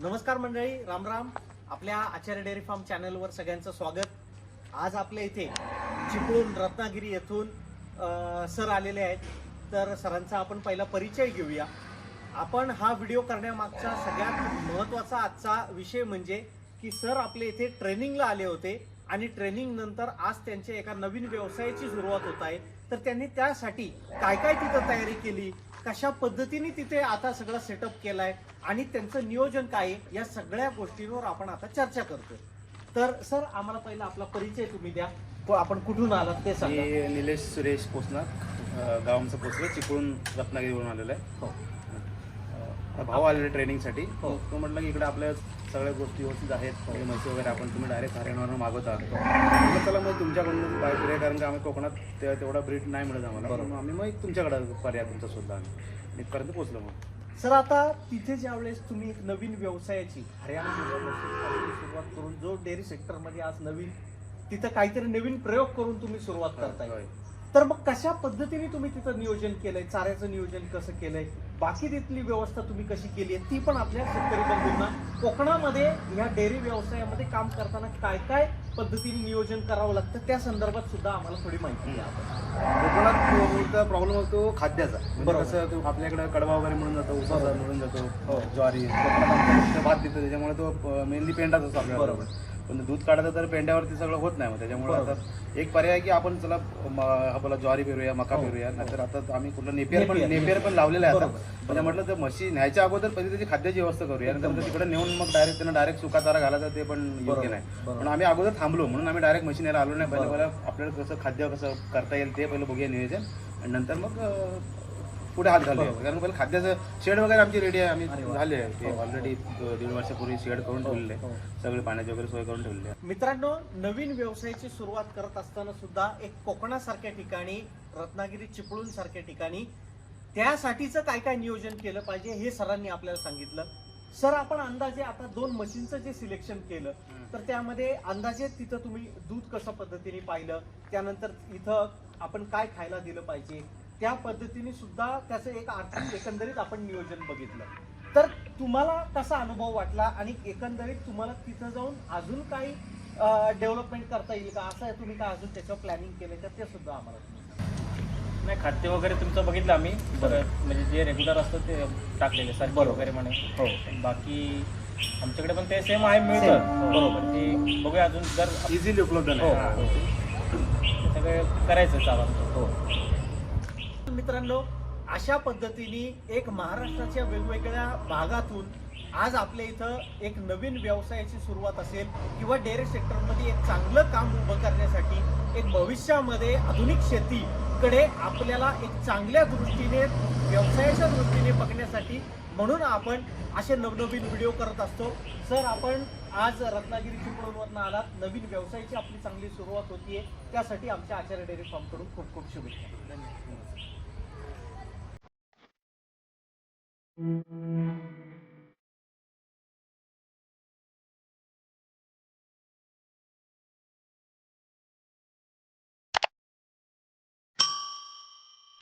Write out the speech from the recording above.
नमस्कार मंडळी राम राम. आपल्या आचार्य डेअरी फार्म चॅनलवर सगळ्यांचं स्वागत. आज आपल्या इथे चिपळूण रत्नागिरी येथून सर आलेले आहेत. तर सरांचा आपण पहिला परिचय घेऊया. आपण हा व्हिडिओ करण्यामागचा सगळ्यात महत्त्वाचा आजचा विषय म्हणजे की सर आपल्या इथे ट्रेनिंगला आले होते. आणि ट्रेनिंग नंतर आज त्यांच्या एका नवीन व्यवसायाची सुरुवात होत आहे. तर त्यांनी त्यासाठी काय काय तिथं तयारी केली? कशा पद्धतीने तिथे आता सगळं सेटअप केलाय? आणि त्यांचं नियोजन काय आहे? या सगळ्या गोष्टींवर आपण आता चर्चा करतोय. तर सर आम्हाला पहिला आपला परिचय तुम्ही द्या. आपण कुठून आलात ते सांगा. निलेश सुरेश पोचणार अ, गाव आमचं पोचलं चिपळूण रत्नागिरीवरून आलेलं आहे. हो. भाऊ आलेले ट्रेनिंगसाठी. तो म्हटलं की इकडे आपल्या सगळ्या गोष्टी व्यवस्थित आहेत. म्हशी वगैरे आपण तुम्ही डायरेक्ट हरियाणावरून मागवता. म्हटलं चला मग तुमच्याकडून करूया कारण की आम्ही कोकणात ते- तेवढा ब्रीड नाही मिळत आम्हाला. बरोबर. आम्ही मग तुमच्याकडे पर्याय तुमचा शोधला आम्ही. इथपर्यंत पोचलो मग. सर आता तिथे ज्या वेळेस तुम्ही एक नवीन व्यवसायाची म्हशीपालनाची सुरुवात करून जो डेअरी सेक्टरमध्ये आज नवीन तिथं काहीतरी नवीन प्रयोग करून तुम्ही सुरुवात करताय. तर मग कशा पद्धतीने तुम्ही तिथं नियोजन केलंय? चाऱ्याचं नियोजन कसं केलंय? बाकी तिथली व्यवस्था तुम्ही कशी केली आहे ती पण आपल्या शेतकरी बंधूंना कोकणामध्ये या डेअरी व्यवसायामध्ये काम करताना काय काय पद्धतीने नियोजन करावं लागतं त्या संदर्भात सुद्धा आम्हाला थोडी माहिती द्या. कोकणात प्रॉब्लेम होतो खाद्याचा म्हणजे बरोबर. कसं तो आपल्याकडे कडवा वगैरे मिळून जातो उसाचा मिळून जातो हो. ज्वारी भात देतो त्याच्यामुळे तो मेनली पेंडाच असतो आपल्याला बरोबर. पण दूध काढायचं तर पेंड्यावरती सगळं होत नाही मग त्याच्यामुळे. आता एक पर्याय की आपण चला म- आपला ज्वारी पेरूया मका हो. पेरूया नाहीतर आता आम्ही कुठलं नेपियर पण नेपियर. पण लावलेलं आहे आता. म्हणजे म्हटलं तर म्हशी न्यायच्या अगोदर पहिले त्याची खाद्याची व्यवस्था करूया नंतर तिकडे नेऊन मग डायरेक्ट त्यांना डायरेक्ट सुका चारा घालायचा ते पण योग्य. नाही. पण आम्ही अगोदर थांबलो म्हणून आम्ही डायरेक्ट मशीन यायला आलो नाही पहिले. पहिलं आपल्याला कसं खाद्य कसं करता येईल ते पहिलं बघूया नियोजन आणि नंतर मग अं, पुढे हात बरोबर. कारण पहिले खाद्याचं शेड वगैरे आमची रेडी आहे आम्ही. झाले ते हो. ऑलरेडी दीड वर्षापूर्वी शेड करून हो, ठेवलेले हो. सगळी पाण्याची वगैरे सोय करून ठेवलेली आहे मित्रांनो नवीन व्यवसायाची सुरुवात करत असताना सुद्धा एक कोकणासारख्या ठिकाणी रत्नागिरी चिपळूण सारख्या ठिकाणी त्यासाठीचं काय काय नियोजन केलं पाहिजे हे सरांनी आपल्याला सांगितलं सर आपण अंदाजे आता दोन मशीनचं जे सिलेक्शन केलं तर त्यामध्ये अंदाजे तिथं तुम्ही दूध कसं पद्धतीने पाहिलं त्यानंतर इथं आपण काय खायला दिलं पाहिजे त्या पद्धतीने सुद्धा त्याचं एक आर्थिक एकंदरीत आपण नियोजन बघितलं. तर तुम्हाला कसा अनुभव वाटला आणि एकंदरीत तुम्हाला तिथं जाऊन अजून काही डेव्हलपमेंट करता येईल का? असं आहे तुम्ही काय अजून त्याच्यावर प्लॅनिंग केलं तर ते सुद्धा आम्हाला नाही खाद्य वगैरे तुमचं बघितलं आम्ही. म्हणजे जे रेग्युलर असतं ते टाकलेले बरोबर. वगैरे म्हणे. हो. बाकी आमच्याकडे पण ते सेम आहे मिळतं. Same. बरोबर. ते बघूया अजून जर इझिली उपलब्ध हो नाही ते सगळं करायचं चालू हो. मित्रांनो अशा पद्धतीने एक महाराष्ट्राच्या वेगवेगळ्या भागातून आज आपल्या इथं एक नवीन व्यवसायाची सुरुवात असेल किंवा डेअरी सेक्टरमध्ये एक चांगलं काम उभं करण्यासाठी एक भविष्यामध्ये आधुनिक शेतीकडे आपल्याला एक चांगल्या दृष्टीने व्यवसायाच्या दृष्टीने बघण्यासाठी म्हणून आपण असे नवनवीन व्हिडिओ करत असतो. सर आपण आज रत्नागिरी चिपळूणवरनं आलात. नवीन व्यवसायाची आपली चांगली सुरुवात होतीये. त्यासाठी आमच्या आचार्य डेअरी फार्मकडून खूप खूप शुभेच्छा. धन्यवाद. Mm-hmm.